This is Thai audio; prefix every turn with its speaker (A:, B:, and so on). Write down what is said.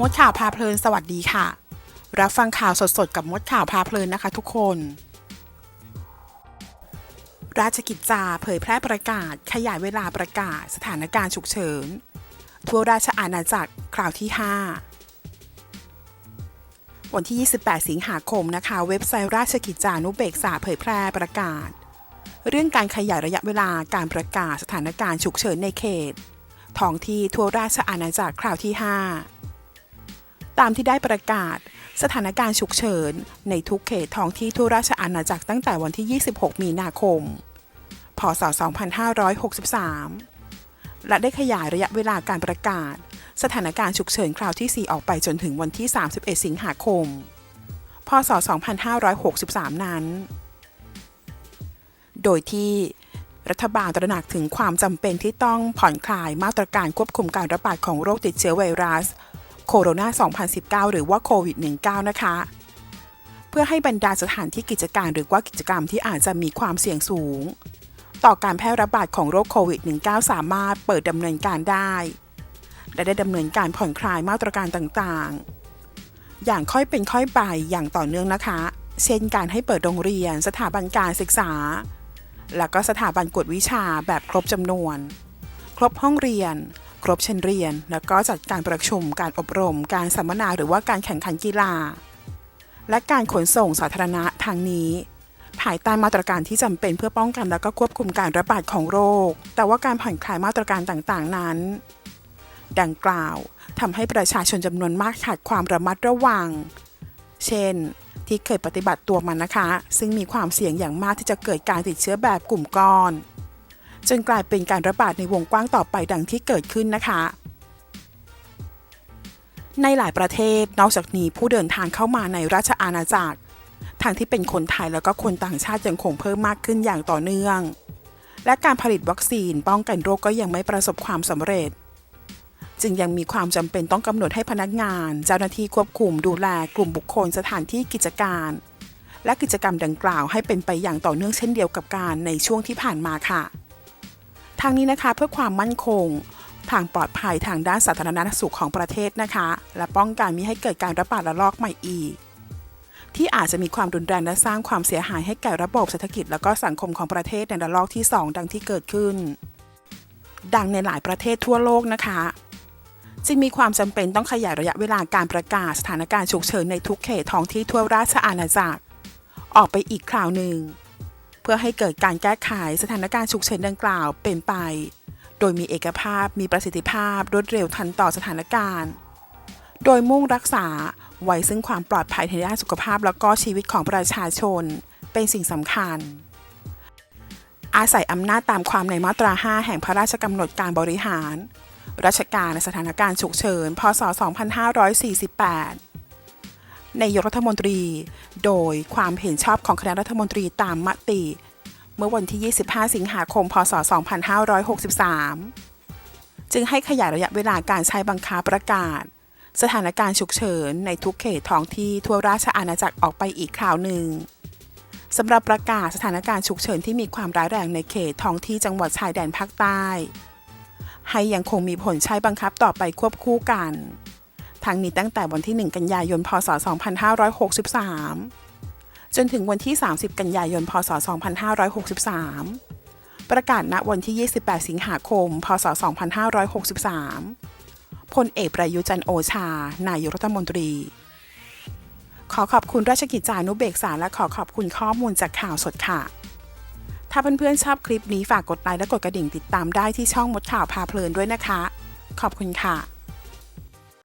A: มดข่าวพาเพลินสวัสดีค่ะ รับฟังข่าวสดๆ กับมดข่าวพาเพลินนะคะทุกคน ราชกิจจาเผยแพร่ประกาศ ขยายเวลาประกาศสถานการณ์ฉุกเฉิน ทั่วราชอาณาจักรคราวที่ 5 วันที่ 28 สิงหาคมนะคะ เว็บไซต์ราชกิจจานุเบกษาเผยแพร่ประกาศ เรื่องการขยายระยะเวลาการประกาศสถานการณ์ฉุกเฉินในเขตท้องที่ทั่วราชอาณาจักรคราวที่ 5 ตามที่ได้ประกาศ สถานการณ์ฉุกเฉิน ในทุกเขตท้องที่ทั่วราชอาณาจักรตั้งแต่วันที่ 26 มีนาคม พศ 2563 และได้ขยายระยะเวลาการประกาศ สถานการณ์ฉุกเฉินคราวที่ 4 ออกไปจนถึงวันที่ 31 สิงหาคม พศ 2563 นั้น โดยที่รัฐบาลตระหนักถึงความจำเป็นที่ต้องผ่อนคลายมาตรการควบคุมการระบาดของโรคติดเชื้อไวรัส โคโรนา 2019 หรือว่าโควิด -19 นะคะ เพื่อให้บรรดาสถานที่กิจการหรือว่ากิจกรรมที่อาจจะมีความเสี่ยงสูง ต่อการแพร่ระบาดของโรคโควิด -19 สามารถเปิดดำเนินการได้ และได้ดำเนินการผ่อนคลายมาตรการต่างๆ อย่างค่อยเป็นค่อยไปอย่างต่อเนื่องนะคะ เช่นการให้เปิดโรงเรียน สถาบันการศึกษา และก็สถาบันกวดวิชาแบบครบจำนวน ครบห้องเรียน ครบชั้นเรียน แล้วก็จัดการประชุมการอบรม การสัมมนาหรือว่าการแข่งขันกีฬา และการขนส่งสาธารณะทางนี้ ภายใต้มาตรการที่จำเป็นเพื่อป้องกันและก็ควบคุมการระบาดของโรค แต่ว่าการผ่อนคลายมาตรการต่างๆนั้น ดังกล่าวทำให้ประชาชนจำนวนมากขาดความระมัดระวัง เช่น ที่เคยปฏิบัติตัวมานะคะ ซึ่งมีความเสี่ยงอย่างมากที่จะเกิดการติดเชื้อแบบกลุ่มก้อน จนกลายเป็นการระบาดในวงกว้างต่อไปดังที่เกิดขึ้นนะคะ ในหลายประเทศนอกจากนี้ผู้เดินทางเข้ามาในราชอาณาจักรทางที่เป็นคนไทยแล้วก็คนต่างชาติยังคงเพิ่มมากขึ้นอย่างต่อเนื่อง และการผลิตวัคซีนป้องกันโรคก็ยังไม่ประสบความสำเร็จ จึงยังมีความจำเป็นต้องกำหนดให้พนักงาน เจ้าหน้าที่ควบคุมดูแลกลุ่มบุคคลสถานที่กิจการ และกิจกรรมดังกล่าวให้เป็นไปอย่างต่อเนื่องเช่นเดียวกับการในช่วงที่ผ่านมาค่ะ ทางนี้นะคะเพื่อความมั่นคง ทางปลอดภัยทางด้านสาธารณสุขของประเทศนะคะ และป้องกันมิให้เกิดการระบาดระลอกใหม่อีก ที่อาจจะมีความรุนแรงและสร้างความเสียหายให้แก่ระบบเศรษฐกิจ และก็สังคมของประเทศในระลอกที่ 2 ดังที่เกิดขึ้น ดังในหลายประเทศทั่วโลกนะคะจึงมีความจำเป็นต้องขยายระยะเวลาการประกาศสถานการณ์ฉุกเฉินในทุกเขตท้องที่ทั่วราชอาณาจักร ออกไปอีกคราวหนึ่ง พื่อให้เกิดการแก้ไขสถานการณ์ฉุกเฉินดังกล่าวเป็นไป โดยมีเอกภาพมีประสิทธิภาพรวดเร็วทันต่อสถานการณ์ โดยมุ่งรักษาไว้ซึ่งความปลอดภัยในด้านสุขภาพแล้วก็ชีวิตของประชาชน เป็นสิ่งสำคัญ อาศัยอำนาจตามความในมาตรา 5 แห่งพระราชกำหนดการบริหาร ราชการในสถานการณ์ฉุกเฉิน พศ 2548 ในยกรัฐมนตรี โดยความเห็นชอบของคณะรัฐมนตรีตามมติ เมื่อวันที่ 25 สิงหาคม พศ 2563 จึงให้ขยายระยะเวลาการใช้บังคับประกาศ สถานการณ์ฉุกเฉินในทุกเขตท้องที่ทั่วราชอาณาจักรออกไปอีกคราวหนึ่งสำหรับประกาศสถานการณ์ฉุกเฉินที่มีความร้ายแรงในเขตท้องที่จังหวัดชายแดนภาคใต้ ให้ยังคงมีผลใช้บังคับต่อไปควบคู่กัน ทั้งนี้ตั้งแต่วันที่ 1 กันยายน พศ 2563 จนถึงวันที่ 30 กันยายน พศ 2563 ประกาศณวันที่ 28 สิงหาคม พศ 2563 พลเอกประยุจันโอชา นายกรัฐมนตรี ขอขอบคุณราชกิจจานุเบกษาและขอขอบคุณข้อมูลจากข่าวสดค่ะ ถ้าเพื่อนๆชอบคลิปนี้ฝากกดไลค์และกดกระดิ่งติดตามได้ที่ช่องมดข่าวพาเพลินด้วยนะคะ ขอบคุณค่ะ